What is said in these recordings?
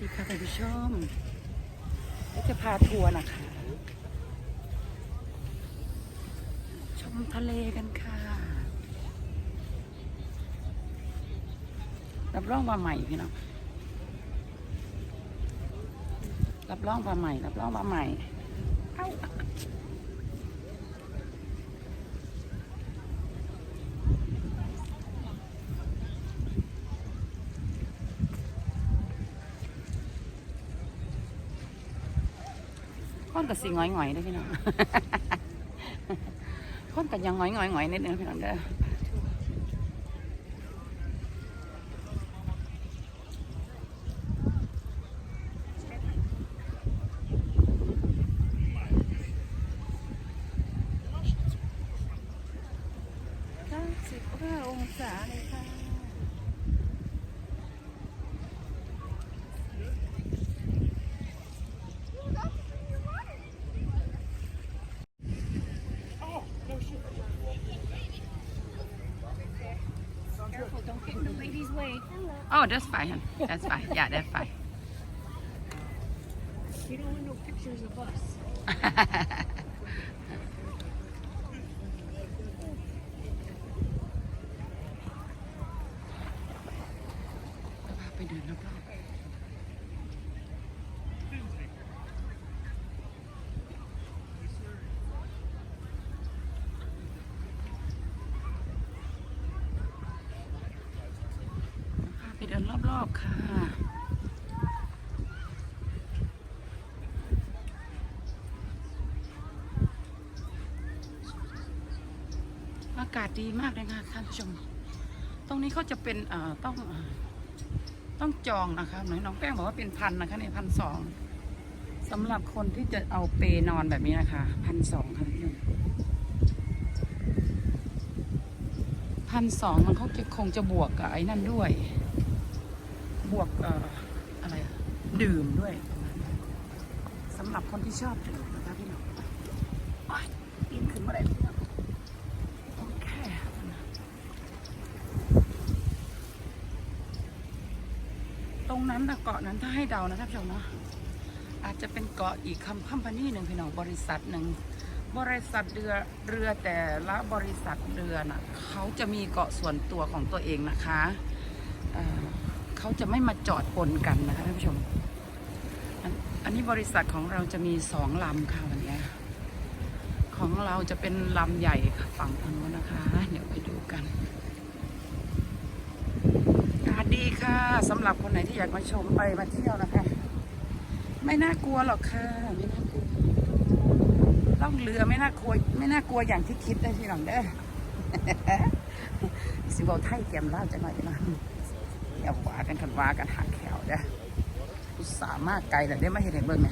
ดีค่ะท่านผู้ชมเราจะพาทัวร์นะคะ ชมทะเลกันค่ะ รับรองว่าใหม่พี่น้อง รับรองว่าใหม่ รับรองว่าใหม่ เอ้า กับสิงอยๆได้พี่น้อง คนกับยังงอยๆๆนิดนึงพี่น้องเด้อ Oh, that's fine. That's fine. Yeah, that's fine. You don't want no pictures of us. รอบๆค่ะ อากาศดีมากเลยค่ะท่านผู้ชม ตรงนี้เขาจะเป็นเอ่อต้องอต้องจองนะคะหน่อยน้องแป้งบอกว่าเป็นพันนะคะเนี่ยพันสองสำหรับคนที่จะเอาเปนอนแบบนี้นะคะพันสองค่ะพี่พันสองมันเขาจะคงจะบวกกับไอ้นั่นด้วย บวกออะไรดื่มด้วยสำหรับคนที่ชอบดื่มนะคะพี่น้องโอ๊ยปีนขึ้นมาได้พี่น้องโอเคตรงนั้นนะเกาะนั้นถ้าให้เดานะท่านผู้ชมเนาะอาจจะเป็นเกาะอีกคำคัมพานีหนึ่งพี่น้องบริษัทหนึ่งบริษัทเรือเรือแต่ละบริษัทเรือน่ะเขาจะมีเกาะส่วนตัวของตัวเองนะคะ เขาจะไม่มาจอดปนกันนะคะท่านผู้ชม อันนี้บริษัทของเราจะมีสองลำค่ะวันนี้ ของเราจะเป็นลำใหญ่ฝั่งทางโน้นนะคะ เดี๋ยวไปดูกันอากาศดีค่ะสำหรับคนไหนที่อยากมาชมไปมาเที่ยวนะคะ ไม่น่ากลัวหรอกค่ะไม่น่ากลัวล่องเรือไม่น่ากลัวไม่น่ากลัวอย่างที่คิดได้ที่หลังเด้อสิบอกไทยเกมเล่าจะหน่อยนะ อย่าว่ากันขันว่ากันหักแขวเด้ออุตส่าห์มากไกลแต่ได้ไม่เห็นเห็นเบิ่งไหม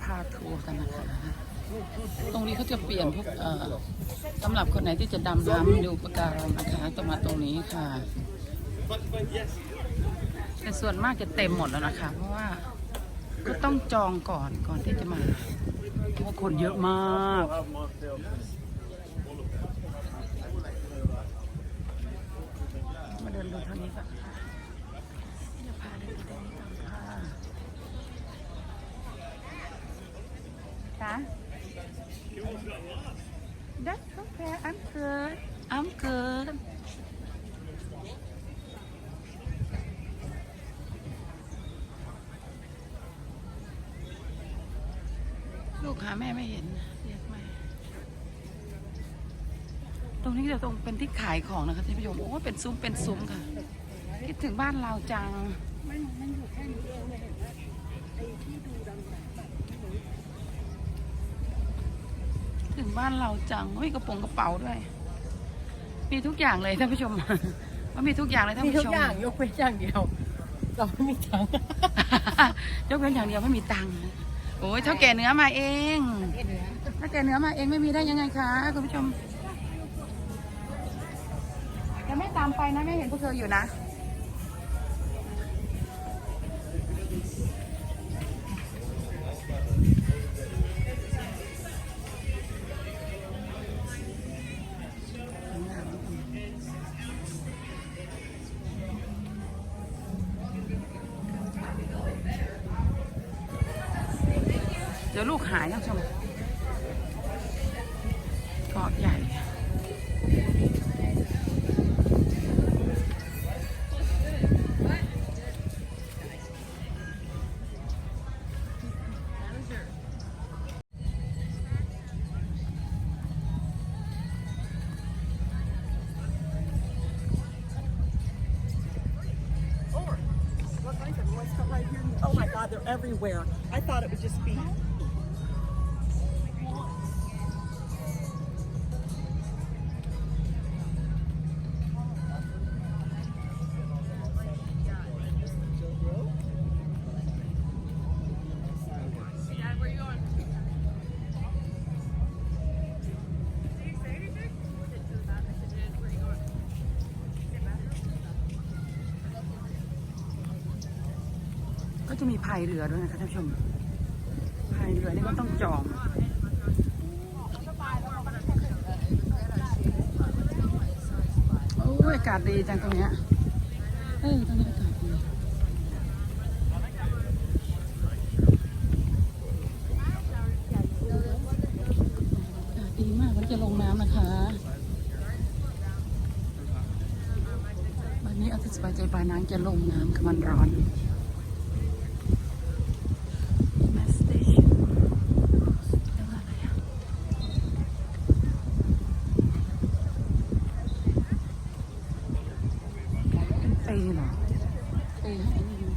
พาทัวร์กันนะคะ ตรงนี้เขาจะเปลี่ยนพวกเอ่อสำหรับคนไหนที่จะดำน้ำดูปะการังนะคะต้องมาตรงนี้ค่ะ แต่ส่วนมากจะเต็มหมดแล้วนะคะ เพราะว่าก็ต้องจองก่อนก่อนที่จะมาเพราะคนเยอะมากมาเดินดูทางนี้ก่อนค่ะพาเดินดูทางนี้ก่อนค่ะ คะ That's okay I'm good I'm good ลูก หาแม่ไม่เห็นเรียกแม่ตรงนี้จะตรงเป็นที่ขายของนะคะท่านผู้ชมโอ้ยเป็นซุ้มเป็นซุ้มค่ะ คิดถึงบ้านเราจังมันมันอยู่แค่นี้เองเลยเห็นไหมไอ้ที่ดูดำๆแบบถึงบ้านเราจังเฮ้ยกระโปรงกระเป๋าด้วย มีทุกอย่างเลยท่านผู้ชมว่ามีทุกอย่างเลยท่านมีผู้ทุชกมอย่างยกเว้นอย่างเดียว เราไม่มีตังค์ยกเว้นอย่างเดียวไม่มีตังค์ โอ้ยเท่าแก่เนื้อมาเองถ้าแก่เนื้อมาเองไม่มีได้ยังไงคะคุณผู้ชมจะไม่ตามไปนะไม่เห็นพวกเธออยู่นะ เดี๋ยวลูกหายนะคุณผู้ชมเกาะใหญ่ Oh my God, they're everywhere. I thought it would just be. จะมีพายเรือด้วยนะคะท่านผู้ชมพายเรือนี่ก็ต้องจองโอ้ยอากาศดีจังตรงเนี้ยเออตรงนี้อากาศดีอากาศดีมากมันจะลงน้ำนะคะวันนี้เอาที่สบายใจปลายน้ำจะลงน้ำคือมันร้อน Mass station เรียกว่าอะไรอะเป็นเปย์เหรอเปย์ให้อันนี้อยู่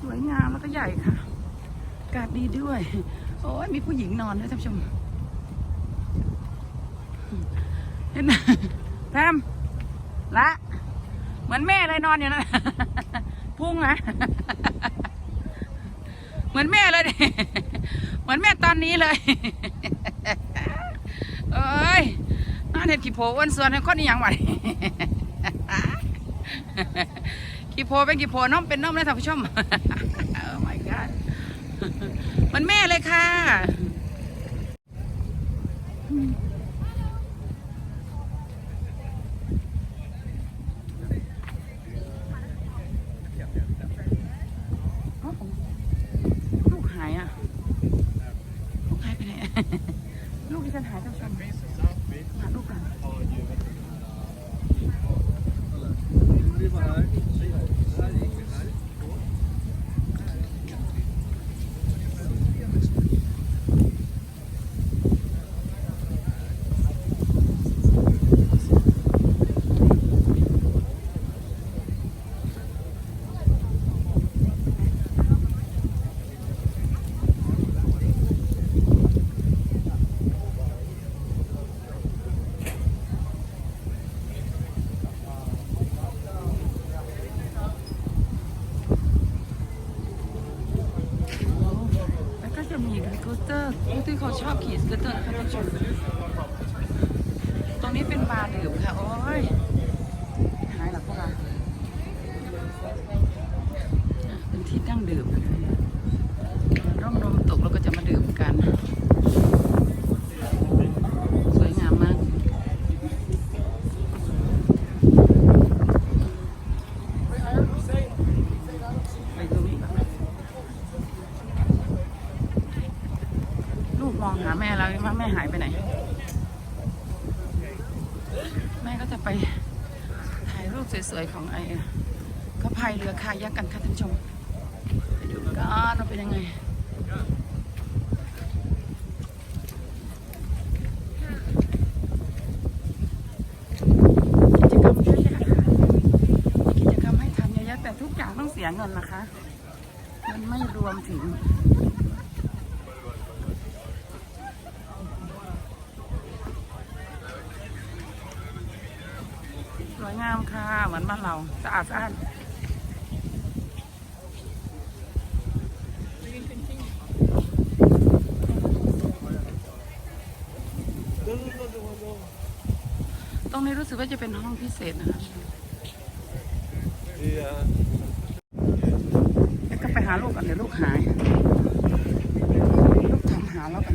ส วยงามแล้วก็ใหญ่ค่ะอากาศดีด้วย โอ้ยมีผู้หญิงนอนด้วยท่านผู้ชม เห็นไหมแพมละ เหมือนแม่เลยนอนอยู่นั่นพุ่งนะ เหมือนแม่เลยเหมือนแม่ตอนนี้เลยเอ้ยน่าเห็นขี้โพอ้วนส่วนให้คนนี้ยังไหว กี่โพเป็นกี่โพน้องเป็นน้องเลยท่านผู้ชมโอ้ my god มันแม่เลยค่ะ ลูกหายอะ ลูกหายไปไหน ลูกที่ฉันหายท่านผู้ชมหาลูกกัน แล้วก็จะมีสกูตเต อร์ที่เขาชอบขี่สกูตเตอร์นะคะท่านชมตรงนี้เป็นบาร์ดื่มค่ะ โอ้ย หายหลับพวกเราเป็นที่นั่งดื่มนะคะร่มลมตกเราก็จะมาดื่มกัน สวยงามมาก ไปตรงนี้ก่อนลูกมองหาแม่แล้วว่าแม่หายไปไหน แม่ ก็จะไปถ่ายรูปสวยๆของไอ้เขาพายเรือคายักกันค่ะท่านผู้ชมไปดูกันว่าเป็นยังไงกิจกรรมเยอะแยะค่ะกิจกรรมให้ทำเยอะแยะแต่ทุกอย่างต้องเสียเงินนะคะ มันไม่รวมถึง สวยงามค่ะ เหมือนบ้านเราสะอาดสะอาดตรงนี้รู้สึกว่าจะเป็นห้องพิเศษนะคะแล้วก็ไปหาลูกกันเดี๋ยวลูกหาย ลูกถามหาแล้วกัน